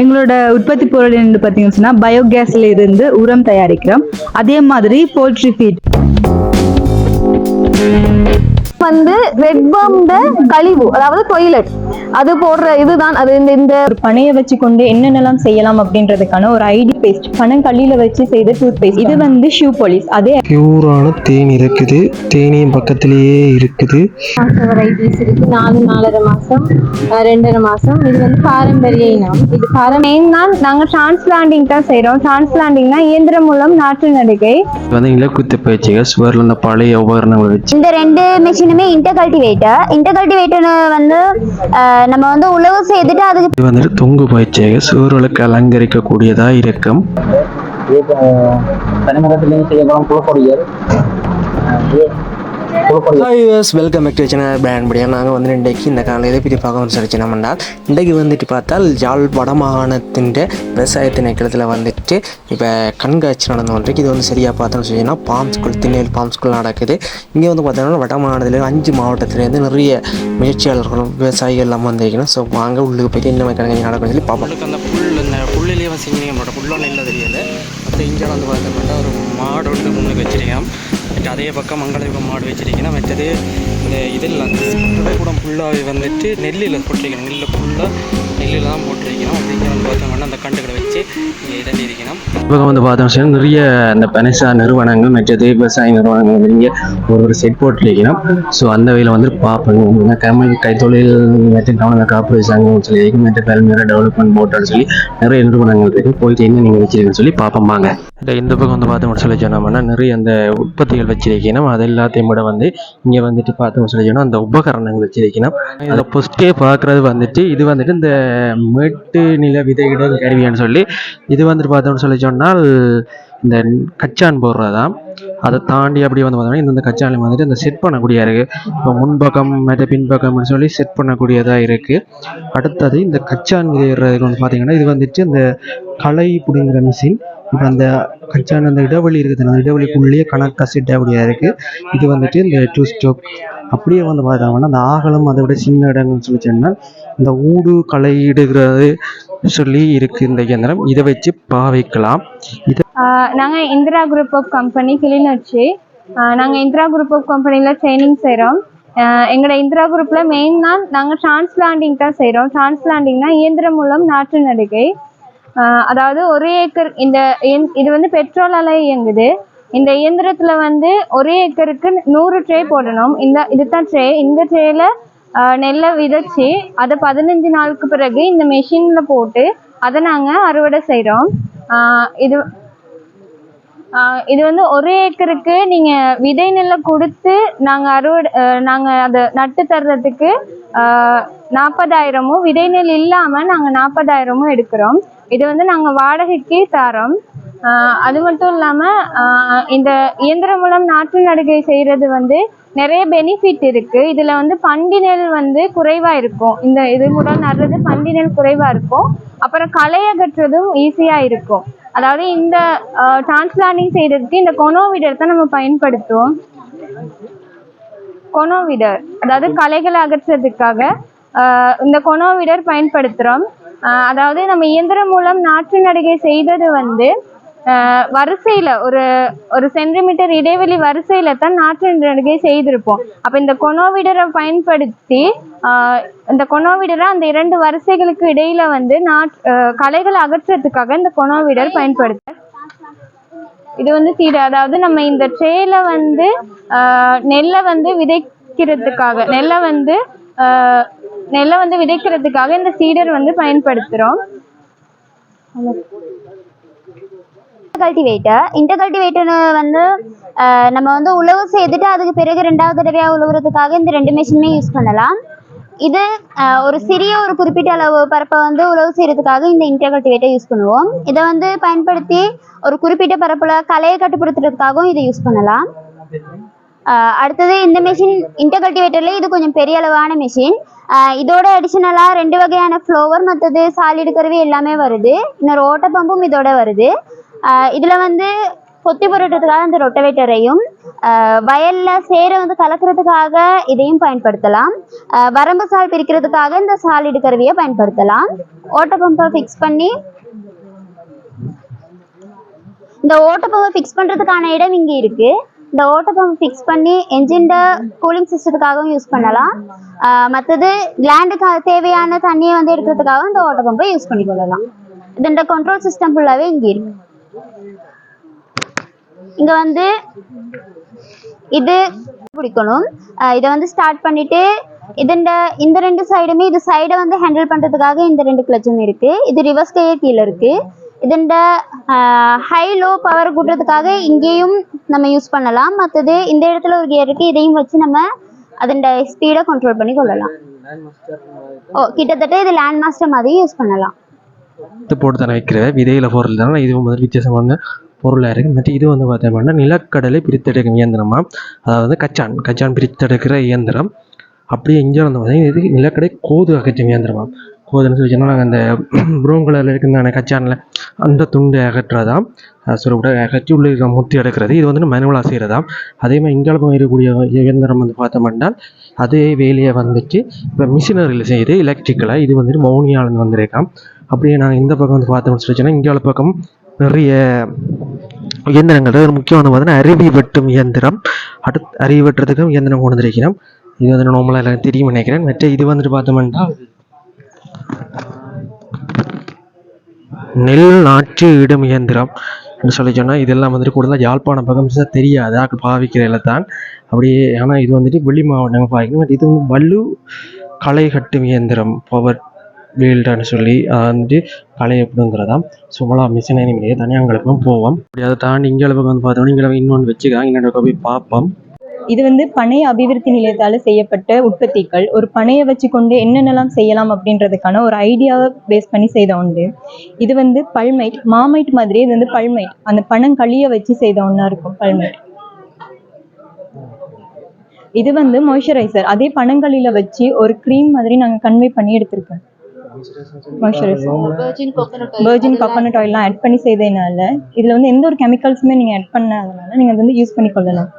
எங்களோட உற்பத்தி பொருள் என்று பார்த்தீங்கன்னா பயோகேஸ்ல இருந்து உரம் தயாரிக்கிறோம். அதே மாதிரி போல்ட்ரி ஃபீட் வந்து ரெட் பம்ட கழிவு அதாவது டொய்லெட் அது போடுற இதுதான் அது இந்த இந்த ஒரு பனையை வச்சு கொண்டு என்னென்னலாம் செய்யலாம் அப்படின்றதுக்கான ஒரு ஐடி பேஸ்ட் பனங்கல்லில வச்சு செய்த டூத் பேஸ்ட் இது வந்து ஷூ பாலிஷ் அதே பியூரான தேன் இருக்குது. தேனியும் பக்கத்திலேயே இருக்குது. மாசம் வெரைட்டிஸ் இருக்கு. நாலு நாலரை மாசம் ரெண்டரை மாசம். இது வந்து பாரம்பரிய இனம். இது பாரம் மெயின் தான் நாங்க டிரான்ஸ்பிளான்டிங் தான் செய்றோம். டிரான்ஸ்பிளான்டிங்னா இயந்திரம் மூலம் நாற்று நடுகை. இது வந்து இலக்குத்து பயிற்சிகள் சுவரில் இந்த பழைய உபகரணங்களை வச்சு. இந்த ரெண்டு மிஷினுமே இன்டர் கல்டிவேட்டர் இன்டர் கல்டிவேட்டர் வந்து நம்ம வந்து உழவு செய்துட்டு அதுக்கு வந்துட்டு தொங்கு பயிற்சிகள் சுவர்களுக்கு அலங்கரிக்கக்கூடியதா இருக்கும். தனிமுகத்திலையும் செய்யப்படும் hi ஹாய்வர்ஸ் welcome back to channel brand படியா நாங்கள் வந்து இன்றைக்கு இந்த காலையில் எதை பற்றி பார்க்க வந்து சொல்லிச்சு நம்மண்டா இன்றைக்கு வந்துட்டு பார்த்தால் ஜாழ் வடமாகாணத்தின் விவசாய திணைக்களத்தில் வந்துட்டு இப்போ கண்காட்சி நடந்து வந்துருக்கு இது வந்து சரியாக பார்த்தோம்னு சொல்லிங்கன்னா பாம் ஸ்கூல் திண்ணேல் பாம் ஸ்கூல் நடக்குது. இங்கே வந்து பார்த்தோம்னா வடமாகாணத்தில் அஞ்சு மாவட்டத்துலேருந்து நிறைய முயற்சியாளர்களும் விவசாயிகள் எல்லாம் வந்திருக்கணும். ஸோ வாங்க உள்ளுக்கு போயிட்டு என்ன மாதிரி கண்காட்சி நடக்கும் சொல்லி பார்ப்போம். அந்த புல் இந்த புல்லிலேயே வசிங்க மாட்டோம் புல்லொன்றும் இல்லை தெரியல மற்ற இங்கே வந்து பார்த்தோம்னா ஒரு மாடு வந்து முன்னுக்கு வச்சிருக்கேன் அதே பக்கம் மங்களயுகம் மாடு வச்சிருக்கீங்கன்னா மற்றது இந்த இதில் அந்த கூட ஃபுல்லாகவே வந்துட்டு நெல்லில் போட்டிருக்கணும். நெல்லில் ஃபுல்லாக நெல்லில் தான் போட்டிருக்கணும். இங்கே வந்து பார்த்தோம்னா அந்த கண்டுகளை வச்சு இதண்டி இருக்கணும் இப்போ வந்து பார்த்தோம்னா நிறைய இந்த பனசா நிறுவனங்கள் மற்றது விவசாய நிறுவனங்கள் வந்து இங்கே ஒரு ஒரு செட் போட்டிருக்கணும். ஸோ அந்த வகையில் வந்து பார்ப்போம். கமல் கைத்தொழில் மற்ற கவன காப்புறுதி சங்கம் சொல்லி மற்ற பல்வேறு டெவலப்மெண்ட் போர்ட்டுன்னு சொல்லி நிறைய நிறுவனங்கள் இருக்கு. போயிட்டு என்ன நீங்கள் வச்சிருக்கீங்கன்னு சொல்லி பார்ப்போம். வாங்க. இந்த இந்த பக்கம் வந்து பார்த்தோம்னு சொல்லி சொன்னோம்னா நிறைய அந்த உற்பத்திகள் வச்சிருக்கணும். அது எல்லாத்தையும் கூட வந்து இங்கே வந்துட்டு பார்த்தோம்னு சொல்லி சொன்னால் அந்த உபகரணங்கள் வச்சிருக்கணும். அதை ஃபஸ்ட்டே பார்க்குறது வந்துட்டு இது வந்துட்டு இந்த மேட்டு நில விதையிடல் கருவின்னு சொல்லி இது வந்துட்டு பார்த்தோம்னு சொல்லி சொன்னால் இந்த கச்சான் போடுறது தான் அதை தாண்டி அப்படியே வந்து பார்த்தோம்னா இந்த கச்சான் வந்துட்டு இந்த செட் பண்ணக்கூடிய இருக்குது இப்போ முன்பக்கம் மற்ற பின்பக்கம்னு சொல்லி செட் பண்ணக்கூடியதாக இருக்குது அடுத்தது இந்த கச்சான் விதையிறதுக்கு வந்து பார்த்திங்கன்னா இது வந்துட்டு இந்த களை பிடுங்குற மிஷின் இப்போ அந்த கச்சான் அந்த இடைவெளி இருக்குது. அந்த இடைவெளிக்குள்ளேயே கணக்காக செட் இருக்குது இது வந்துட்டு இந்த டூ ஸ்டோக் அப்படியே வந்து பார்த்தோம்னா அந்த ஆகலம் அதை விட சின்ன இடங்கள்னு சொல்லி சொன்னால் இந்த ஊடு களை சொல்லி இருக்குது இந்த இயந்திரம். இதை வச்சு பாவிக்கலாம். இது நாங்கள் Indira group of company Kilinochchi. நாங்கள் இந்திரா குரூப் ஆஃப் கம்பெனியில் ட்ரைனிங் செய்கிறோம் எங்களோட இந்திரா குரூப்பில் மெயின் தான் நாங்கள் டிரான்ஸ்பிளான்டிங் தான் செய்கிறோம் டிரான்ஸ்பிளான்டிங்னா இயந்திரம் மூலம் நாற்று நடுகை. ஆஹ் அதாவது ஒரு ஏக்கர் இந்த இது வந்து பெட்ரோலால இயங்குது. இந்த இயந்திரத்துல வந்து ஒரு ஏக்கருக்கு நூறு ட்ரே போடணும். இந்த இதுதான் ட்ரே இந்த ட்ரேல நெல்லை விதைச்சி அதை பதினஞ்சு நாளுக்கு பிறகு இந்த மெஷினில் போட்டு அதை நாங்கள் அறுவடை செய்கிறோம் இது இது வந்து ஒரு ஏக்கருக்கு நீங்கள் விதை நெல்லை கொடுத்து நாங்கள் அறுவடை நாங்கள் அதை நட்டு தர்றதுக்கு நாற்பதாயிரமும் விதை நெல் இல்லாமல் நாங்கள் நாற்பதாயிரமும் எடுக்கிறோம். இது வந்து நாங்கள் வாடகைக்கு தரோம். அது மட்டும் இல்லாமல் இந்த இயந்திரம் மூலம் நாற்று நடுகை செய்கிறது வந்து நிறைய பெனிஃபிட் இருக்குது இதில் வந்து பண்டி நெல் வந்து குறைவாக இருக்கும். இந்த இது மூலம் நடுறது பண்டி நெல் குறைவாக இருக்கும். அப்புறம் களை அகற்றுறதும் ஈஸியாக இருக்கும். அதாவது இந்த டிரான்ஸ்பிளான்டிங் செய்கிறதுக்கு இந்த கொனோவிடர் தான் நம்ம பயன்படுத்துவோம். கொனோவிடர் அதாவது களைகளை அகற்றுறதுக்காக இந்த கொனோவிடர் பயன்படுத்துகிறோம் அதாவது நம்ம இயந்திரம் மூலம் நாற்று நடுகை செய்தது வந்து வரிசையில ஒரு ஒரு சென்டிமீட்டர் இடைவெளி வரிசையில தான் நாற்று நடுகை செய்திருப்போம். அப்ப இந்த கொனோவிடரை பயன்படுத்தி ஆஹ் இந்த கொனோவிடரை அந்த இரண்டு வரிசைகளுக்கு இடையில வந்து நாட் களைகளை அகற்றுறதுக்காக இந்த கொனோவிடர் பயன்படுத்த. இது வந்து சீடு அதாவது நம்ம இந்த ட்ரேல வந்து நெல்லை வந்து விதைக்கிறதுக்காக நெல்லை வந்து நெல்லை வந்து விதைக்கிறதுக்காக இந்த சீடர் வந்து பயன்படுத்துறோம். கல்டிவேட்டர் இன்டர் வந்து நம்ம வந்து உழவு செய்துட்டு அதுக்கு பிறகு ரெண்டாவது தடவையாக உழுவுறதுக்காக இந்த ரெண்டு மிஷினுமே யூஸ் பண்ணலாம். இது ஒரு சிறிய ஒரு குறிப்பிட்ட அளவு பரப்பை வந்து உழவு செய்யறதுக்காக இந்த இன்டர் கல்டிவேட்டர் யூஸ் பண்ணுவோம். இதை வந்து பயன்படுத்தி ஒரு குறிப்பிட்ட பரப்பில் கலையை கட்டுப்படுத்துறதுக்காகவும் இதை யூஸ் பண்ணலாம். அடுத்தது இந்த மிஷின் இன்டர் கல்டிவேட்டர்ல இது கொஞ்சம் பெரிய அளவான மிஷின் இதோட அடிஷனலாக ரெண்டு வகையான ஃப்ளோவர் மற்றது சாலிடு கருவி எல்லாமே வருது. இன்னொரு ஓட்ட பம்பும் இதோட வருது. இதில் வந்து கொத்தி புரட்டுறதுக்காக இந்த ரொட்டவேட்டரையும் வயலில் சேரை வந்து கலக்கிறதுக்காக இதையும் பயன்படுத்தலாம். வரம்பு சால் பிரிக்கிறதுக்காக இந்த சாலிடு கருவியை பயன்படுத்தலாம். ஓட்ட பம்பை ஃபிக்ஸ் பண்ணி இந்த ஓட்ட பம்பை ஃபிக்ஸ் பண்ணுறதுக்கான இடம் இங்கே இருக்குது இந்த ஓட்டப்பம்பை ஃபிக்ஸ் பண்ணி என்ஜின்ட கூலிங் சிஸ்டத்துக்காகவும் யூஸ் பண்ணலாம். மற்றது லேண்டுக்காக தேவையான தண்ணியை வந்து எடுக்கிறதுக்காகவும் இந்த ஓட்ட யூஸ் பண்ணி கொள்ளலாம் இதோட கண்ட்ரோல் சிஸ்டம் ஃபுல்லாகவே இங்கே இருக்குது இங்க வந்து இது பிடிக்கணும். இதை வந்து ஸ்டார்ட் பண்ணிட்டு இதண்ட இந்த ரெண்டு சைடுமே இது சைடை வந்து ஹேண்டில் பண்றதுக்காக இந்த ரெண்டு கிளச்சும் இருக்கு. இது ரிவர்ஸ் கையே கீழே இருக்கு. இதண்ட ஹை லோ பவர் கூட்டுறதுக்காக இங்கேயும் நம்ம யூஸ் பண்ணலாம். மற்றது இந்த இடத்துல ஒரு கியர் இருக்கு இதையும் வச்சு நம்ம அதோட ஸ்பீடை கண்ட்ரோல் பண்ணி கொள்ளலாம். ஓ கிட்டத்தட்ட இது லேண்ட் மாஸ்டர் மாதிரி யூஸ் பண்ணலாம். இது போட்டு தானே வைக்கிற விதையில பொருள் தானே இது வந்து வித்தியாசமான பொருளாக இருக்குது மற்ற இது வந்து பார்த்தோம்னா நிலக்கடலை பிரித்தெடுக்கும் இயந்திரமாக அதாவது கச்சான். கச்சான் பிரித்தெடுக்கிற இயந்திரம். அப்படியே இங்கே வந்து பார்த்தீங்கன்னா இது நிலக்கடை கோது அகற்றும் இயந்திரமாக கோதுன்னு சொல்லி நாங்கள் அந்த ப்ரௌன் கலரில் இருக்கிற கச்சானில் அந்த துண்டை அகற்றுறதாம் சுரப்பட அகற்றி உள்ள முத்தி எடுக்கிறது. இது வந்து மனுவலாக செய்கிறதாம் அதே மாதிரி இங்காலப்பம் இருக்கக்கூடிய இயந்திரம் வந்து பார்த்தோம்னா அதே வேலையை வந்துட்டு இப்போ மிஷினரியில் செய்யுது. எலக்ட்ரிக்கலாக இது வந்துட்டு மௌனியாலேருந்து வந்திருக்கான் அப்படியே நாங்கள் இந்த பக்கம் வந்து பார்த்தோம்னு சொல்லி சொன்னால் பக்கம் நிறைய இயந்திரங்கள் ஒரு முக்கியமான பார்த்தீங்கன்னா அருவி வெட்டும் இயந்திரம். அடுத்து அருவி வெட்டுறதுக்கும் இயந்திரம் கொண்டு வந்திருக்கிறோம். இது வந்து நார்மலாக எல்லாரும் தெரியும் நினைக்கிறேன். மற்ற இது வந்துட்டு பார்த்தோம்னா நெல் நாற்று இடும் இயந்திரம் என்று சொல்லி சொன்னால் இதெல்லாம் வந்துட்டு கூடுதலாக யாழ்ப்பாணம் பக்கம் தெரியாது. ஆக்கள் பாவிக்கிறதில் தான். அப்படியே ஆனால் இது வந்துட்டு வெளி மாவட்டங்கள் பாவிக்கணும் பட் இது வந்து வலு களை கட்டும் இயந்திரம் பவர் வீல்டான்னு சொல்லி வந்து வந்துட்டு களை எப்படிங்கிறதாம் சுமலா மிஷினரி அவங்களுக்கும் தனியாங்களுக்கும் போவோம். அப்படி அதை தாண்டி இங்கே வந்து பார்த்தோம்னா இங்கே இன்னொன்று வச்சுக்காங்க இன்னொரு போய் பார்ப்போம். இது வந்து பனைய அபிவிருத்தி நிலையத்தால் செய்யப்பட்ட உற்பத்திகள். ஒரு பனையை வச்சுக்கொண்டு என்னென்னலாம் செய்யலாம் அப்படின்றதுக்கான ஒரு ஐடியாவை பேஸ் பண்ணி செய்த உண்டு இது வந்து பல்மைட் மாமைட் மாதிரி இது வந்து பல்மைட் அந்த பனங்களியை வச்சு செய்த ஒன்றா இருக்கும் பல்மைட் இது வந்து மாய்ஸ்சரைசர் அதே பனங்களில வச்சு ஒரு க்ரீம் மாதிரி நாங்கள் கன்வே பண்ணி எடுத்திருக்கோம். வெர்ஜின் கோகோனட் ஆயில்லாம் ஆட் பண்ணி செய்ததுனால இதுல வந்து எந்த ஒரு கெமிக்கல்ஸுமே நீங்க ஆட் பண்ணாதனால நீங்க அதை வந்து யூஸ் பண்ணி கொள்ளலாம்.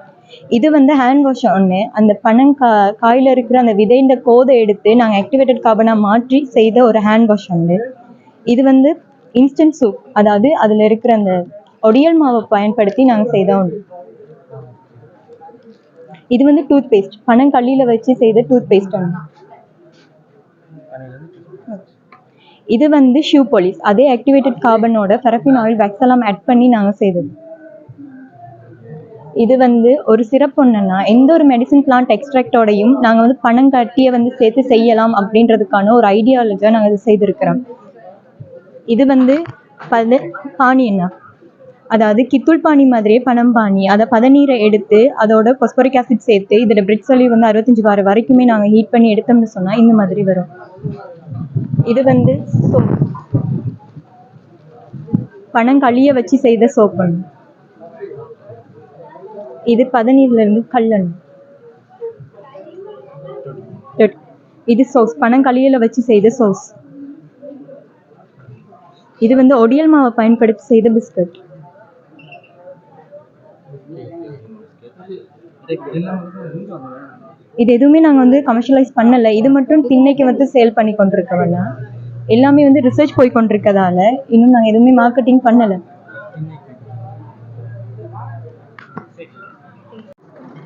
இது வந்து ஹேண்ட் வாஷ் ஒன்று அந்த பனங் கா காயில இருக்கிற அந்த விதைந்த கோதை எடுத்து நாங்கள் ஆக்டிவேட்டட் கார்பனா மாற்றி செய்த ஒரு ஹேண்ட் வாஷ் உண்டு இது வந்து இன்ஸ்டன்ட் சூப் அதாவது அதில் இருக்கிற அந்த ஒடியல் மாவை பயன்படுத்தி நாங்கள் செய்த உண்டு இது வந்து டூத் பேஸ்ட் பனங்கல்லியில் வச்சு செய்த டூத் பேஸ்ட் ஒன்று இது வந்து ஷூ போலீஸ் அதே ஆக்டிவேட்டட் கார்பனோட ஃபெரபின் ஆயில் வேக்ஸ் எல்லாம் ஆட் பண்ணி நாங்கள் செய்தது. இது வந்து ஒரு சிறப்பு என்னன்னா எந்த ஒரு மெடிசின் பிளான்ட் எக்ஸ்ட்ராக்டோடையும் நாங்கள் வந்து பணம் கட்டியை வந்து சேர்த்து செய்யலாம் அப்படின்றதுக்கான ஒரு ஐடியாலஜியாக நாங்கள் இது செய்திருக்கிறோம். இது வந்து பத பாணி என்ன? அதாவது கித்துள் பாணி மாதிரியே பணம் பாணி. அதை பதநீரை எடுத்து அதோட பொஸ்பரிக் ஆசிட் சேர்த்து இதோட பிரிட் சொல்லி வந்து அறுபத்தஞ்சு வார வரைக்குமே நாங்கள் ஹீட் பண்ணி எடுத்தோம்னு சொன்னால் இந்த மாதிரி வரும். இது வந்து சோப். பனங்களிய வச்சு செய்த சோப்பு இது பதநீர்லேருந்து கல்லன் இது சோஸ். பனங்களியில வச்சு செய்த சோஸ். இது வந்து ஒடியல் மாவை பயன்படுத்தி செய்த பிஸ்கட். இது எதுவுமே நாங்க வந்து கமர்ஷியலைஸ் பண்ணல. இது மட்டும் திண்ணைக்கு வந்து சேல் பண்ணி கொண்டிருக்கவனா எல்லாமே வந்து ரிசர்ச் போய் கொண்டிருக்கதால இன்னும் நாங்க எதுவுமே மார்க்கெட்டிங் பண்ணல.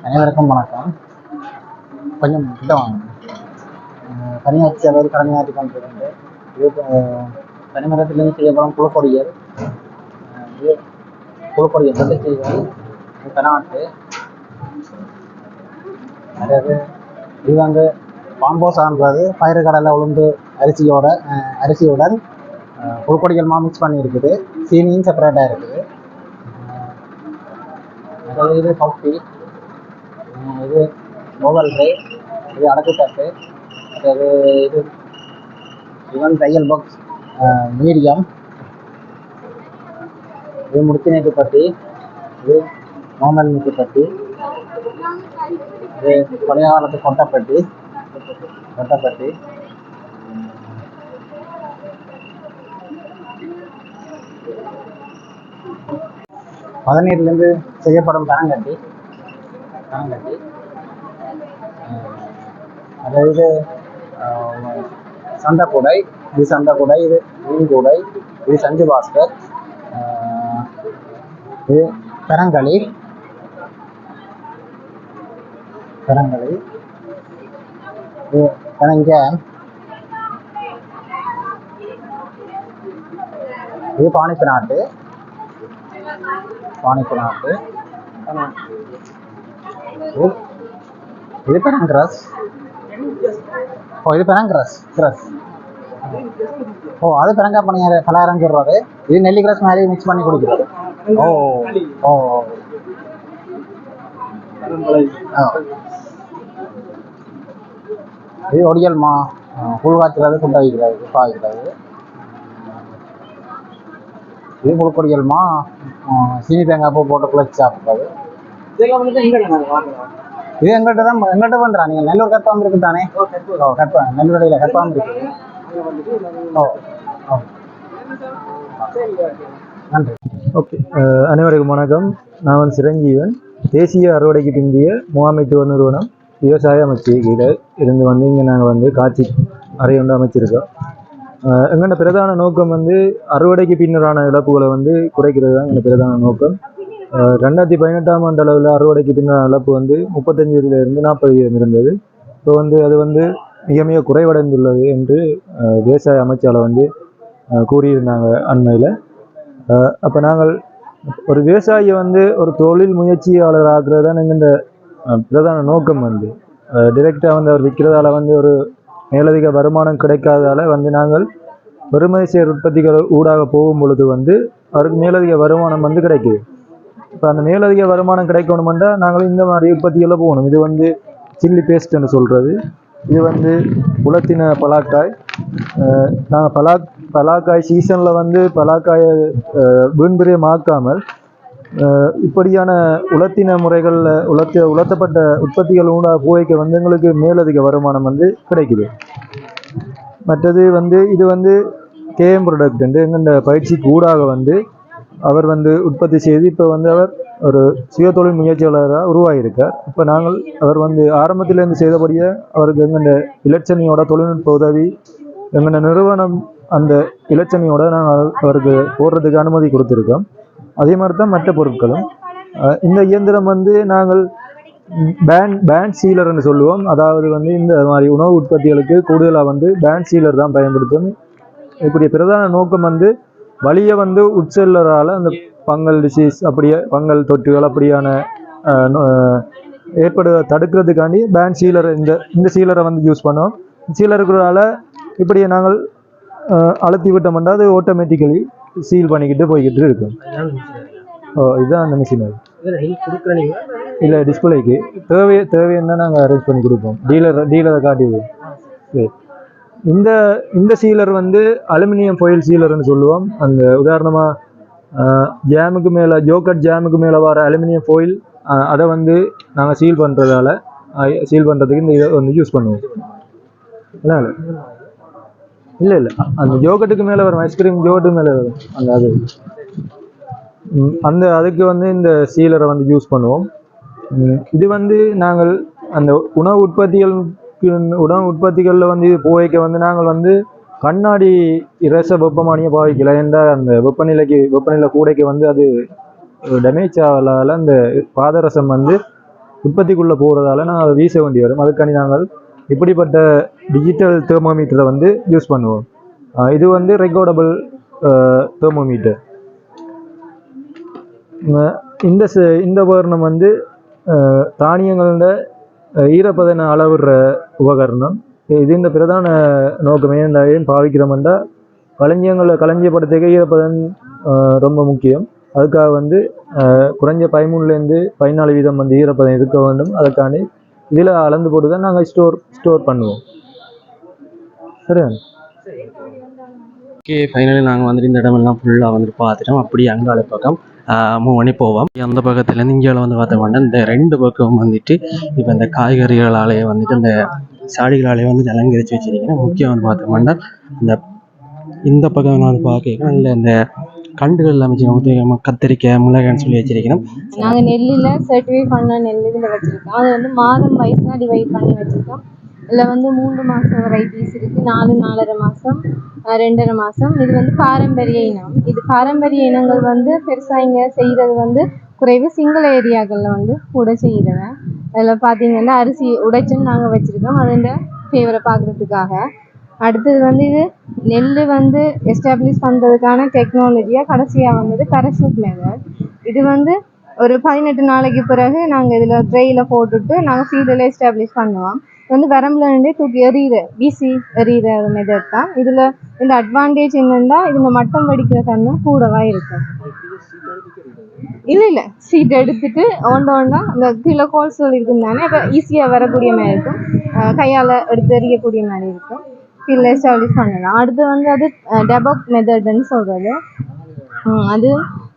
அனைவருக்கும் வணக்கம். கொஞ்சம் கிட்ட வாங்க. அஹ் பணியாற்றி அதாவது கடமையாற்றி கொண்டிருக்கின்ற பனிமரத்திலிருந்து செய்யப்படும் குளப்பொடியல் அஹ், இது குளப்பொடியல் வந்து செய்வோம் இது கனாட்டு அதாவது இது வந்து பாம்போசான்றது பயிறு கடலை உளுந்து அரிசியோட அரிசியுடன் அஹ், மிக்ஸ் பண்ணி இருக்குது சீனியும் செப்பரேட்டாக இருக்குது. அதாவது இது காஃபி இது நோவல் இது அடக்கு அதாவது இது இவன் தையல் பாக்ஸ் மீடியம். இது முடிச்சு நீட்டு பட்டி இது நார்மல் நீட்டு பட்டி இது பழைய காலத்து கொட்டைப்பட்டி கொட்டைப்பட்டி. பதநீர்லேருந்து செய்யப்படும் பனங்கட்டி பனங்கட்டி அதாவது சண்டை கூடை இது சந்தக்கூடை இது மீன் கூடை இது சஞ்சு பாஸ்கர் இது பெரங்களி கரங்களை. இது இது பானிப்பு நாட்டு. பானிப்பு நாட்டு. இது இது ஓ இது பெரங்கிரஸ் கிரஸ். ஓ அது பெரங்கா பண்ணி பலகாரம் சொல்றாரு. இது நெல்லி கிரஸ் மாதிரி மிக்ஸ் பண்ணி குடிக்கிறது. ஓ ஓ ஓ. இது ஒடியல் மா புல் காய்ச்சறது குண்டை வைக்கிறது குப்பா வைக்கிறது இது புழுக்கொடியல் மா சீனி தேங்காய் பூ போட்டு குழச்சி சாப்பிட்றது. இது எங்கள்கிட்ட தான் எங்கள்கிட்ட பண்ணுறா நீங்கள் நெல்லூர் கற்பாம்பு இருக்கு தானே? ஓ கற்பா. நெல்லூரில் கற்பாம்பு இருக்கு ஓ ஓ. நன்றி. ஓகே. அனைவருக்கும் வணக்கம். நான் வந்து சிரஞ்சீவன். தேசிய அறுவடைக்கு பிந்திய முகாமைத்துவ நிறுவனம். விவசாய அமைச்சு கீழே இருந்து வந்து இங்கே நாங்கள் வந்து காட்சி அறை வந்து அமைச்சிருக்கோம். எங்களோட பிரதான நோக்கம் வந்து அறுவடைக்கு பின்னரான இழப்புகளை வந்து குறைக்கிறது தான் எங்கள் பிரதான நோக்கம். ரெண்டாயிரத்தி பதினெட்டாம் ஆண்டு அளவில் அறுவடைக்கு பின்னரான இழப்பு வந்து முப்பத்தஞ்சுல இருந்து நாற்பது வீதம் இருந்தது. இப்போ வந்து அது வந்து மிக மிக குறைவடைந்துள்ளது என்று விவசாய அமைச்சால் வந்து கூறியிருந்தாங்க அண்மையில். அப்போ நாங்கள் ஒரு விவசாயியை வந்து ஒரு தொழில் முயற்சியாளர் ஆகிறது தான் எங்கள் பிரதான நோக்கம் வந்து. டிரெக்டாக வந்து அவர் விற்கிறதால வந்து ஒரு மேலதிக வருமானம் கிடைக்காததால் வந்து நாங்கள் வறுமை சேர் உற்பத்திகள் ஊடாக போகும் பொழுது வந்து அவருக்கு மேலதிக வருமானம் வந்து கிடைக்குது. இப்போ அந்த மேலதிக வருமானம் கிடைக்கணுமெண்டா நாங்கள் இந்த மாதிரி உற்பத்திகளை போகணும். இது வந்து சில்லி பேஸ்ட்னு சொல்கிறது இது வந்து உலத்தின பலாக்காய். நாங்கள் பலா பலாக்காய் சீசனில் வந்து பலாக்காயை வீண்பிரியமாக்காமல் அஹ் இப்படியான உலத்தின முறைகளில் உலர்த்த உலர்த்தப்பட்ட உற்பத்திகள் ஊடாக போய்க்க வந்து எங்களுக்கு மேலதிக வருமானம் வந்து கிடைக்குது. மற்றது வந்து இது வந்து கேஎம் ப்ராடக்ட் வந்து எங்கள்ட பயிற்சிக்கு ஊடாக வந்து அவர் வந்து உற்பத்தி செய்து இப்போ வந்து அவர் ஒரு சுயதொழில் முயற்சியாளராக உருவாகியிருக்கார். இப்போ நாங்கள் அவர் வந்து ஆரம்பத்திலேருந்து செய்தபடியே அவருக்கு எங்கள்ட இலட்சணியோட தொழில்நுட்ப உதவி எங்களோட நிறுவனம் அந்த இலட்சணியோட நாங்கள் அவருக்கு போடுறதுக்கு அனுமதி கொடுத்துருக்கோம். அதே மாதிரி தான் மற்ற பொருட்களும். இந்த இயந்திரம் வந்து நாங்கள் பேண்ட் பேண்ட் சீலர் சீலர்னு சொல்லுவோம். அதாவது வந்து இந்த மாதிரி உணவு உற்பத்திகளுக்கு கூடுதலாக வந்து பேண்ட் சீலர் தான் பயன்படுத்தும். இப்படி பிரதான நோக்கம் வந்து வழியை வந்து உட்செல்லரால் அந்த பங்கல் டிசீஸ் அப்படியே பங்கல் தொற்றுகள் அப்படியான அஹ், நோ- தடுக்கிறதுக்காண்டி பேண்ட் சீலர் இந்த இந்த சீலரை வந்து யூஸ் பண்ணுவோம். சீலர் இருக்கிறதால இப்படியே நாங்கள் அழுத்தி விட்டோம்னா அது ஆட்டோமேட்டிக்கலி சீல் பண்ணிக்கிட்டு போய்கிட்டு இருக்கும் ஓ இதுதான் அந்த மிஷின் இல்லை டிஸ்பிளேக்கு தேவை தேவைன்னா நாங்கள் அரேஞ்ச் பண்ணி கொடுப்போம். டீலர் டீலரை காட்டிடுவோம் சரி. இந்த இந்த சீலர் வந்து அலுமினியம் foil சீலர்னு சொல்லுவோம். அந்த உதாரணமாக ஜாமுக்கு மேலே ஜோக்கட் ஜாமுக்கு மேலே வர அலுமினியம் அஹ், அதை வந்து நாங்கள் சீல் பண்ணுறதால சீல் பண்ணுறதுக்கு இந்த இதை வந்து யூஸ் பண்ணுவோம். இல்லை இல்லை இல்லை. அந்த ஜோக்கெட்டுக்கு மேலே வரும் ஐஸ்கிரீம் ஜோக்கட்டுக்கு மேலே வரும். அந்த அது. அந்த அதுக்கு வந்து இந்த சீலரை வந்து யூஸ் பண்ணுவோம். இது வந்து நாங்கள் அந்த உணவு உற்பத்திகள் உணவு உற்பத்திகளில் வந்து இது புகைக்க வந்து நாங்கள் வந்து கண்ணாடி இரச வெப்பமானியை பாவிக்கல. என்றால் அந்த வெப்பநிலைக்கு வெப்பநிலை கூடைக்கு வந்து அது டேமேஜ் ஆகலால் அந்த பாதரசம் வந்து உற்பத்திக்குள்ளே போகிறதால நாங்கள் அதை வீச வேண்டி வரும். அதுக்காண்டி நாங்கள் இப்படிப்பட்ட டிஜிட்டல் தேர்மோமீட்டரை வந்து யூஸ் பண்ணுவோம். இது வந்து ரெக்கார்டபிள் தேர்மோமீட்டர் இந்த இந்த உபகரணம் வந்து தானியங்களோட ஈரப்பதன அளவுற உபகரணம். இது இந்த பிரதான நோக்கம். ஏன் ஏன் களஞ்சியங்களை களஞ்சியப்படுத்த ஈரப்பதன் ரொம்ப முக்கியம். அதுக்காக வந்து குறைஞ்ச பதிமூணுலேருந்து பதினாலு வீதம் வந்து ஈரப்பதம் இருக்க வேண்டும். அதற்கான இதில் அளந்து போட்டு தான் நாங்கள் ஸ்டோர் ஸ்டோர் பண்ணுவோம். சரியா? ஓகே ஃபைனலி நாங்கள் வந்துட்டு இந்த இடமெல்லாம் ஃபுல்லாக வந்துட்டு பார்த்துட்டோம். அப்படியே அங்காள பக்கம் மூவ் பண்ணி போவோம். அந்த பக்கத்துலேருந்து இங்கே வந்து பார்த்தோம்னா இந்த ரெண்டு பக்கம் வந்துட்டு இப்போ இந்த காய்கறிகளாலேயே வந்துட்டு இந்த சாடிகளாலேயே வந்து அலங்கரித்து வச்சிருக்கீங்க முக்கியம் வந்து பார்த்தோம்னா இந்த இந்த பக்கம் வந்து பார்க்க நல்ல இந்த கண்டுகள் எல்லாம் கத்திரிக்காய் மிளகாய்னு சொல்லி வச்சிருக்கணும். நாங்கள் நெல்லில் சர்டிஃபை பண்ண நெல் இதில் வச்சுருக்கோம். அது வந்து மாதம் வயசாக டிவைட் பண்ணி வச்சுருக்கோம். இதில் வந்து மூன்று மாதம் வெரைட்டிஸ் இருக்குது நாலு நாலரை மாதம் ரெண்டரை மாதம் இது வந்து பாரம்பரிய இனம். இது பாரம்பரிய இனங்கள் வந்து பெருசாக இங்கே செய்கிறது வந்து குறைவு சிங்கள ஏரியாக்களில் வந்து கூட செய்கிறவங்க அதில் பார்த்தீங்கன்னா அரிசி உடைச்சுன்னு நாங்கள் வச்சுருக்கோம். அதுன்ற ஃபேவரை பார்க்குறதுக்காக அடுத்தது வந்து இது நெல் வந்து எஸ்டாப்ளிஷ் பண்ணுறதுக்கான டெக்னாலஜியாக கடைசியாக வந்தது பேராஷூட் மெத்தட் இது வந்து ஒரு பதினெட்டு நாளைக்கு பிறகு நாங்கள் இதில் ட்ரெயில் போட்டுட்டு நாங்கள் ஃபீல்டில் எஸ்டாப்ளிஷ் பண்ணுவோம். இது வந்து வரம்புல இருந்தே தூக்கி எறிகிற வீசி எறிகிற ஒரு மெத்தட் தான். இதில் இந்த அட்வான்டேஜ் என்னென்னா இதில் மட்டம் வடிக்கிற தன்மை கூடவா இருக்கும் இல்லை இல்லை. சீட் எடுத்துட்டு ஒன்று ஒன்றா அந்த கீழே கோல்ஸ்கள் இருக்கும் தானே இப்போ ஈஸியாக வரக்கூடிய மாதிரி இருக்கும். கையால் எடுத்து எறியக்கூடிய மாதிரி இருக்கும். ஃபீல்டில் எஸ்டாப்ளிஷ் பண்ணலாம் அடுத்து வந்து அது டெபக் மெத்தட்னு சொல்கிறது அது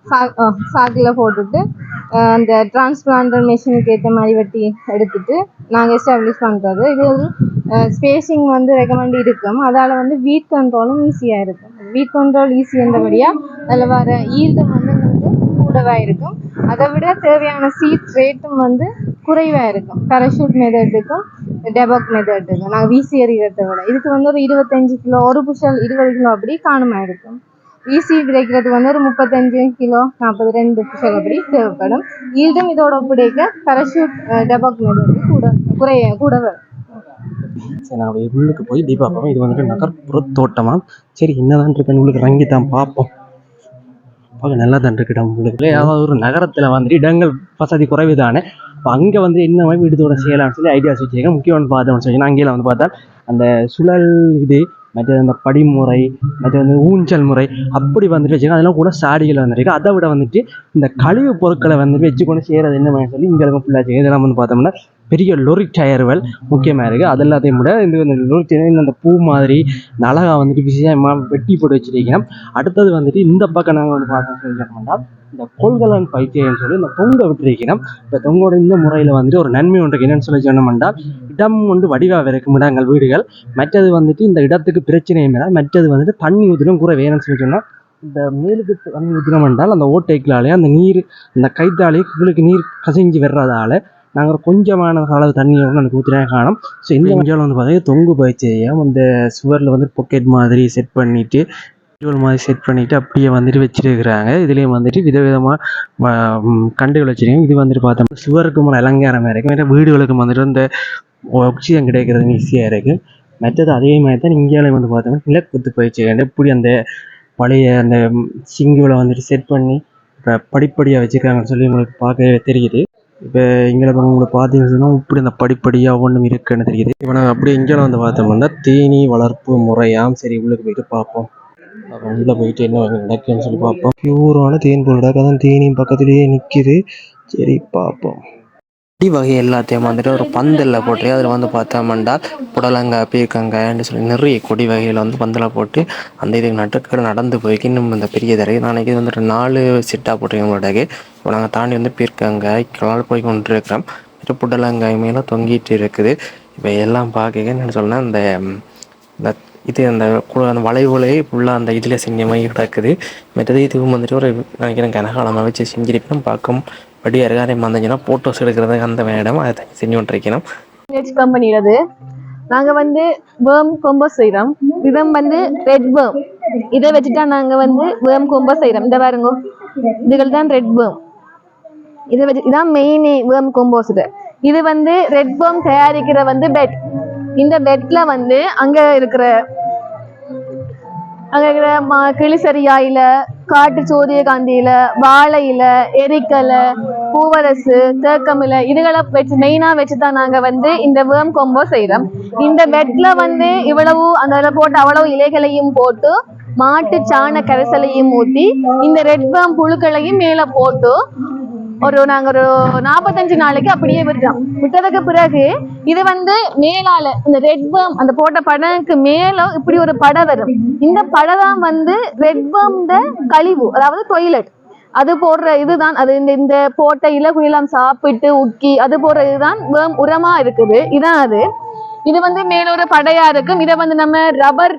சா சாக்கில் போட்டுட்டு அந்த டிரான்ஸ்பிளான்டர் மிஷினுக்கு ஏற்ற மாதிரி வெட்டி எடுத்துட்டு நாங்கள் எஸ்டாப்ளிஷ் பண்ணுறது இது ஒரு ஸ்பேஸிங் வந்து ரெக்கமெண்ட் இருக்கும். அதால் வந்து வீட் கண்ட்ரோலும் ஈஸியாக இருக்கும். வீட் கண்ட்ரோல் ஈஸின்றபடியாக அதில் வர ஈல்டும் வந்து எங்களுக்கு கூடவாக இருக்கும். அதை விட தேவையான சீட் ரேட்டும் வந்து குறைவாக இருக்கும். பேராஷூட் மெதடுக்கும் டெபக் மெத்தடுக்கும் நாங்கள் வீசி எறிகிறத விட. இதுக்கு வந்து ஒரு இருபத்தஞ்சு கிலோ ஒரு புஷல் இருபது கிலோ அப்படி காணுமா இருக்கும். ஈஸி கிடைக்கிறதுக்கு வந்து ஒரு முப்பத்தஞ்சு கிலோ நாற்பது ரெண்டு புஷல் அப்படி தேவைப்படும். ஈல்டும் இதோட ஒப்படைக்க பரஷூட் டெபக் மெத்தட் கூட குறைய கூட வரும். சரி நான் உள்ளுக்கு போய் தீபா பார்ப்போம். இது வந்துட்டு நகர்ப்புற தோட்டமா? சரி என்னதான் இருக்குன்னு உள்ளுக்கு ரங்கி தான் பார்ப்போம். பார்க்க நல்லா தான் இருக்கு உங்களுக்கு ஏதாவது அதாவது ஒரு நகரத்தில் வந்துட்டு இடங்கள் வசதி குறைவு தானே அங்கே வந்து என்ன மாதிரி வீடுதோட செய்யலாம்னு சொல்லி ஐடியாஸ் வச்சுருக்கேன் முக்கியமான பார்த்தோம்னு சொல்லி அங்கேயும் வந்து பார்த்தா அந்த சுழல் இது மற்ற அந்த படிமுறை மற்ற வந்து ஊஞ்சல் முறை அப்படி வந்துட்டு வச்சுக்கோங்க அதெல்லாம் கூட சாடிகள் வந்துருக்கு. அதை விட வந்துட்டு இந்த கழிவு பொருட்களை வந்துட்டு வச்சு கொண்டு செய்கிறது என்ன மாதிரி சொல்லி இங்கே ஃபுல்லாக இதெல்லாம் வந்து பார்த்தோம்னா பெரிய லொரி டயர்கள் முக்கியமாக இருக்குது அது எல்லாத்தையும் விட இந்த லொரி டயர் அந்த பூ மாதிரி அழகாக வந்துட்டு விசேஷமாக வெட்டி போட்டு வச்சிருக்கேன் அடுத்தது வந்துட்டு இந்த பக்கம் நாங்கள் வந்து பார்த்தோம் சொல்லிட்டோம்னா இந்த கொள்கலன் பைத்தியம்னு சொல்லி இந்த தொங்க விட்டுருக்கணும். இப்போ தொங்கோட இந்த முறையில் வந்துட்டு ஒரு நன்மை ஒன்று என்னென்னு என்னன்னு சொல்லி சொன்னோம்னா இடம் வந்து வடிவாக இருக்கும் இடங்கள் வீடுகள். மற்றது வந்துட்டு இந்த இடத்துக்கு பிரச்சனையும் இல்லை. மற்றது வந்துட்டு தண்ணி ஊற்றிலும் கூட வேணும்னு சொல்லி சொன்னால் இந்த மேலுக்கு தண்ணி ஊற்றினோம் என்றால் அந்த ஓட்டைகளாலே அந்த நீர் இந்த கைத்தாலே கீழுக்கு நீர் கசிஞ்சு வர்றதால நாங்கள் கொஞ்சமான அளவு தண்ணியை வந்து எனக்கு ஊற்றினே காணும் ஸோ இந்த வஞ்சால் வந்து பார்த்தீங்கன்னா தொங்கு பயிற்சியையும் அந்த சுவரில் வந்து பொக்கெட் மாதிரி செட் பண்ணிட்டு டியூல் மாதிரி செட் பண்ணிட்டு அப்படியே வந்துட்டு வச்சிருக்கிறாங்க. இதுலேயும் வந்துட்டு விதவிதமாக கண்டுகள் வச்சிருக்காங்க. இது வந்துட்டு பார்த்தோம்னா சுவருக்கு மேலே அலங்காரமாக இருக்குது மற்ற வீடுகளுக்கு வந்துட்டு இந்த ஆக்சிஜன் கிடைக்கிறது ஈஸியாக இருக்குது மற்றது அதே மாதிரி தான் இந்தியாவில் வந்து பார்த்தோம்னா நிலக்குத்து பயிற்சி. எப்படி அந்த பழைய அந்த சிங்குகளை வந்துட்டு செட் பண்ணி படிப்படியாக வச்சுருக்காங்கன்னு சொல்லி உங்களுக்கு பார்க்கவே தெரியுது. இப்போ இங்கே உங்களுக்கு பார்த்தீங்கன்னா இப்படி இந்த படிப்படியாக ஒவ்வொன்றும் இருக்குன்னு தெரியுது? இப்போ நாங்கள் அப்படியே இங்கே வந்து பார்த்தோம்னா தீனி வளர்ப்பு முறையாம் சரி உள்ளுக்கு போயிட்டு பார்ப்போம். அப்போ உள்ளே போயிட்டு என்ன நடக்குன்னு சொல்லி பார்ப்போம். பியூரான தேன் பொருளாக தான் தேனியும் பக்கத்துலேயே நிற்கிது சரி பார்ப்போம். செடி வகை எல்லாத்தையும் வந்துட்டு ஒரு பந்தலில் போட்டு அதில் வந்து பார்த்தோம்னா புடலங்காய் பீர்க்கங்காய்ன்னு சொல்லி நிறைய கொடி வகையில் வந்து பந்தலில் போட்டு அந்த இதுக்கு நட்டுக்கடை நடந்து போய்க்கு இன்னும் இந்த பெரிய தரை நாளைக்கு வந்துட்டு நாலு சிட்டாக போட்டிருக்கோம் உங்களோட இப்போ நாங்கள் தாண்டி வந்து பீர்க்கங்காய் கிளால் போய் கொண்டு இருக்கிறோம் புடலங்காய் மேலே தொங்கிட்டு இருக்குது. இப்போ எல்லாம் பார்க்க என்ன சொல்லணும்னா இந்த இந்த இது அந்த கு- அந்த வளைவுலே ஃபுல்லாக அந்த இதில் செஞ்ச மாதிரி கிடக்குது. மற்றது இதுவும் வந்துட்டு ஒரு நினைக்கிறேன் கனகாலமாக வச்சு செஞ்சிருப்பேன் பார்க்கும் வடியாக இருக்கு அதே வந்துச்சுன்னா ஃபோட்டோஸ் எடுக்கிறதுக்கு அந்த இடம் அதை தனி செஞ்சு கொண்டிருக்கணும் கம்பெனியில் அது நாங்கள் வந்து வேர்ம் கொம்போ செய்கிறோம் விதம் வந்து ரெட் வேர்ம் இதை வச்சுட்டா நாங்கள் வந்து வேர்ம் கொம்போ செய்கிறோம் இந்த பாருங்க. இதுகள் தான் ரெட் வேர்ம் இதை வச்சு இதான் மெயின் வேர்ம் கொம்போஸ்டு இது. வந்து ரெட் வேர்ம் தயாரிக்கிற வந்து பெட் இந்த பெட்டில் வந்து அங்கே இருக்கிற அங்க இருக்கிற கிளிசரியாயில கிளிசரியா காட்டு சூரியகாந்தி இலை வாழை இலை எரிக்கலை பூவரசு தேக்கம் இலை இதுகளை வச்சு மெயினாக வச்சு தான் நாங்கள் வந்து இந்த வேம் கொம்போ செய்கிறோம் இந்த பெட்ல வந்து இவ்வளவு அந்த இதில் போட்டு அவ்வளவு இலைகளையும் போட்டு மாட்டு சாண கரைசலையும் ஊற்றி இந்த ரெட் வேம் புழுக்களையும் மேலே போட்டு ஒரு நாங்க ஒரு நாற்பத்தஞ்சு நாளைக்கு அப்படியே விட்டுறோம் விட்டதுக்கு பிறகு இது வந்து மேலால இந்த ரெட் பேம் அந்த போட்ட படத்துக்கு மேல இப்படி ஒரு படம் வரும். இந்த படம் தான் வந்து ரெட் பேம்ட கழிவு அதாவது டொய்லெட் அது போடுற இதுதான் அது இந்த இந்த போட்ட இலகுயிலாம் சாப்பிட்டு உக்கி அது போடுற இதுதான் வேம் உரமா இருக்குது. இதான் அது. இது வந்து மேல ஒரு படையா இருக்கும். இதை வந்து நம்ம ரப்பர்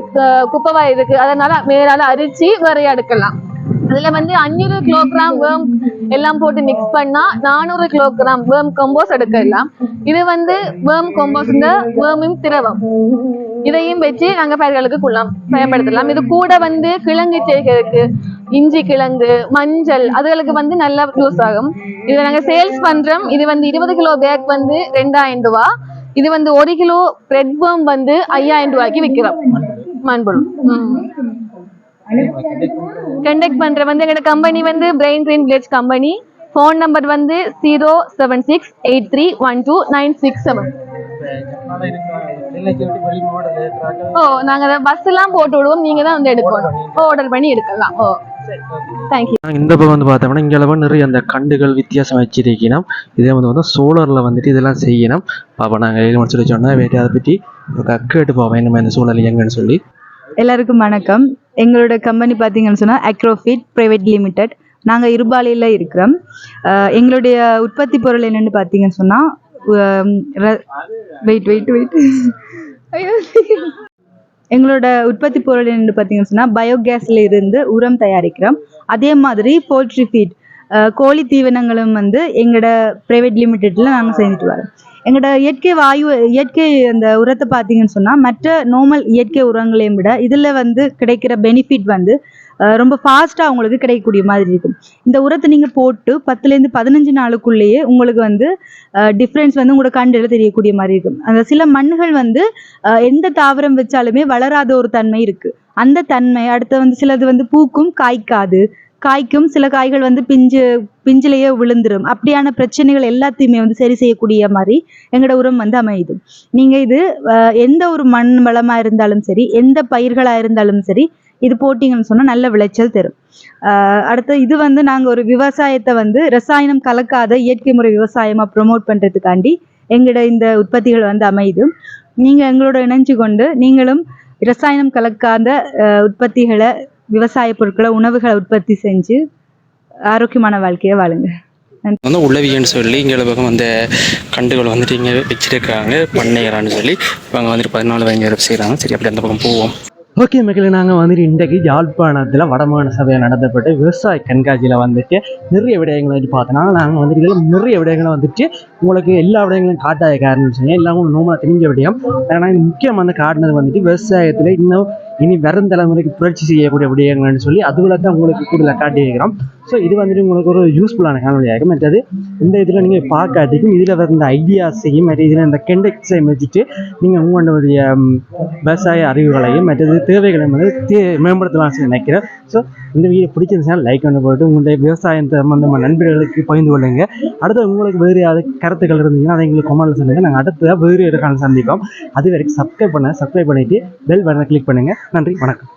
குப்பவா இருக்கு. அதனால மேலால அரிச்சு வரையா எடுக்கலாம் இதுல வந்து அஞ்சூறு கிலோகிராம் வேர்ம் எல்லாம் போட்டு மிக்ஸ் பண்ணா நானூறு கிலோகிராம் வேர்ம் கம்போஸ் எடுக்கலாம். இது வந்து வேர்ம் கம்போஸ் வேர்மும் திரவம். இதையும் வச்சு நாங்க பயிர்களுக்கு குள்ளம் பயன்படுத்தலாம். இது கூட வந்து கிழங்கு செய்கிறதுக்கு இஞ்சி கிழங்கு மஞ்சள் அதுகளுக்கு வந்து நல்லா யூஸ் ஆகும். இதை நாங்க சேல்ஸ் பண்றோம். இது வந்து இருபது கிலோ பேக் வந்து ரெண்டாயிரம் ரூபா. இது வந்து ஒரு கிலோ பிரெட் வேர்ம் வந்து ஐயாயிரம் ரூபாய்க்கு விற்கிறோம் மண்புழு. கண்டக்ட் பண்ற வந்து எங்களோட கம்பெனி வந்து brain green village company phone number வந்து zero seven six eight three one two nine six seven ஓ நாங்க பஸ் எல்லாம் போட்டு விடுவோம். நீங்க தான் வந்து எடுக்கணும். ஆர்டர் பண்ணி எடுக்கலாம். ஓ இந்த பக்கம் வந்து பார்த்தோம்னா இங்கே அளவு நிறைய அந்த கண்டுகள் வித்தியாசம் வச்சிருக்கணும். இதே வந்து வந்து சோலரில் வந்துட்டு இதெல்லாம் செய்யணும். பாப்பா நாங்கள் ஏழு சொல்லி சொன்னால் வேறு அதை பற்றி கேட்டு போவோம் என்னமே இந்த சூழல் எங்கன்னு சொல்லி. எல்லாருக்கும் வணக்கம். எங்களோட கம்பெனி பார்த்தீங்கன்னு சொன்னால் அக்ரோஃபிட் ப்ரைவேட் லிமிடெட் நாங்கள் இருபாலையில் இருக்கிறோம். எங்களுடைய உற்பத்தி பொருள் என்னென்னு பார்த்தீங்கன்னு சொன்னால் வெயிட் வெயிட் வெயிட் எங்களோட உற்பத்தி பொருள் என்னென்னு பார்த்தீங்கன்னு சொன்னால் பயோகேஸ்ல இருந்து உரம் தயாரிக்கிறோம். அதே மாதிரி போல்ட்ரி ஃபீட் கோழி தீவனங்களும் வந்து எங்களோட ப்ரைவேட் லிமிடெட்டில் நாங்கள் செஞ்சுட்டு வரோம். எங்களோட இயற்கை வாயு இயற்கை அந்த உரத்தை பார்த்தீங்கன்னு சொன்னால் மற்ற நார்மல் இயற்கை உரங்களையும் விட இதில் வந்து கிடைக்கிற பெனிஃபிட் வந்து ரொம்ப ஃபாஸ்ட்டாக உங்களுக்கு கிடைக்கக்கூடிய மாதிரி இருக்கும். இந்த உரத்தை நீங்கள் போட்டு பத்துலேருந்து பதினஞ்சு நாளுக்குள்ளேயே உங்களுக்கு வந்து டிஃப்ரென்ஸ் வந்து உங்களோட கண்டில் தெரியக்கூடிய மாதிரி இருக்கும். அந்த சில மண்ணுகள் வந்து எந்த தாவரம் வச்சாலுமே வளராத ஒரு தன்மை இருக்குது அந்த தன்மை அடுத்து வந்து சிலது வந்து பூக்கும் காய்க்காது. காய்க்கும் சில காய்கள் வந்து பிஞ்சு பிஞ்சிலேயே விழுந்துரும். அப்படியான பிரச்சனைகள் எல்லாத்தையுமே வந்து சரி செய்யக்கூடிய மாதிரி எங்களோட உரம் வந்து அமையுது. நீங்கள் இது அஹ், எந்த ஒரு மண் வளமாக இருந்தாலும் சரி எந்த பயிர்களாக இருந்தாலும் சரி இது போட்டிங்கன்னு சொன்னால் நல்ல விளைச்சல் தரும். அடுத்து இது வந்து நாங்கள் ஒரு விவசாயத்தை வந்து ரசாயனம் கலக்காத இயற்கை முறை விவசாயமாக ப்ரொமோட் பண்ணுறதுக்காண்டி எங்களோட இந்த உற்பத்திகள் வந்து அமையுது. நீங்கள் எங்களோட இணைஞ்சு கொண்டு நீங்களும் ரசாயனம் கலக்காத அஹ், உற்பத்திகளை விவசாய பொருட்களை உணவுகளை உற்பத்தி செஞ்சு ஆரோக்கியமான வாழ்க்கையை வாழுங்க. வந்து உளவியன்னு சொல்லி இங்கே பக்கம் அந்த கண்டுகள் வந்துட்டு இங்கே வச்சிருக்காங்க பண்ணையரான்னு சொல்லி. இவங்க வந்துட்டு பதினாலு பதினஞ்சு செய்கிறாங்க சரி அப்படி அந்த பக்கம் போவோம். ஓகே மக்களே நாங்கள் வந்துட்டு இன்றைக்கு யாழ்ப்பாணத்தில் வடமாகாண சபையில் நடத்தப்பட்ட விவசாய கண்காட்சியில் வந்துட்டு நிறைய விடயங்களை வந்துட்டு பார்த்தோன்னா நாங்கள் வந்துட்டு இதில் நிறைய விடயங்களை வந்துட்டு உங்களுக்கு எல்லா விடயங்களும் காட்டாத காரணம் சொன்னேன். எல்லாமே நோமலாக தெரிஞ்ச விடயம். ஆனால் இது முக்கியம் வந்து காட்டினது வந்துட்டு விவசாயத்தில் இன்னும் இனி வரும் தலைமுறைக்கு புரட்சி செய்யக்கூடிய விடயங்கள்னு சொல்லி அதுகளை தான் உங்களுக்கு கூடுதலாக காட்டியிருக்கிறோம். ஸோ இது வந்துட்டு உங்களுக்கு ஒரு யூஸ்ஃபுல்லான காணொலியாகும் மற்றது இந்த இதில் நீங்கள் பார்க்காட்டிக்கும் இதில் வர இந்த ஐடியாஸையும் மற்ற இதில் இந்த கெண்டக்ஸையும் வச்சுட்டு நீங்கள் உங்களுடைய விவசாய அறிவுகளையும் மற்றது தேவைகளையும் வந்து தே மேம்படுத்தலாம் நினைக்கிறேன். ஸோ இந்த வீடியோ பிடிச்சிருந்துச்சுன்னா லைக் பண்ணி போட்டு உங்களுடைய விவசாயம் சம்பந்தமான நண்பர்களுக்கு பகிர்ந்து கொள்ளுங்க. அடுத்து உங்களுக்கு வேறு ஏதாவது கருத்துக்கள் இருந்தீங்கன்னா அதை எங்களுக்கு கொமெண்ட்ல சொல்லுங்கள் நாங்கள் அடுத்த வேறு ஒரு காலம் சந்திப்போம். அது வரைக்கும் சப்ஸ்கிரைப் பண்ண சப்ஸ்கிரைப் பண்ணிவிட்டு பெல் பட்டனை கிளிக் பண்ணுங்கள் நன்றி வணக்கம்.